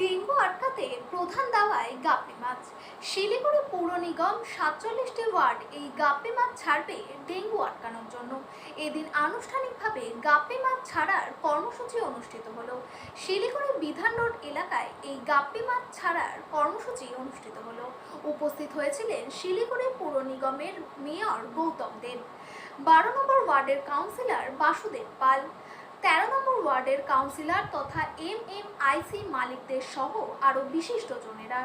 Dengue আটকাতে প্রধান দাওয়ায় গাপ্পি মাছ। শিলিগুড়ি পৌর নিগম সাতচল্লিশটি ওয়ার্ড এই গাপ্পি মাছ ছাড়বে ডেঙ্গু আটকানোর জন্য। এদিন আনুষ্ঠানিকভাবে গাপ্পি মাছ ছাড়ার কর্মসূচি অনুষ্ঠিত হলো। শিলিগুড়ি বিধান রোড এলাকায় এই গাপ্পি মাছ ছাড়ার কর্মসূচি অনুষ্ঠিত হলো। উপস্থিত হয়েছিলেন শিলিগুড়ি পৌর নিগমের মেয়র গৌতম দেব। বারো নম্বর ওয়ার্ডের কাউন্সিলর বাসুদেব পাল। তেরো নম্বর ওয়ার্ডের কাউন্সিলর তথা এম এম আইসি মালিকদের সহ আরও বিশিষ্টজনেরা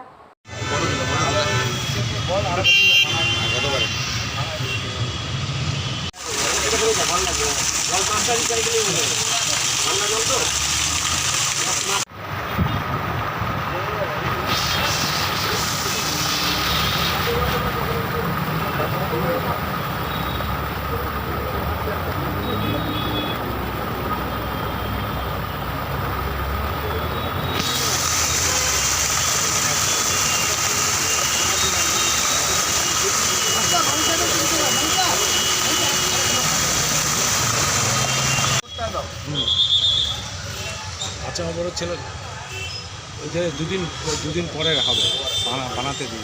আচ্ছা আমার বড় ছেলে ওই যে দুদিন দুদিন পরে হবে বানাতে দিন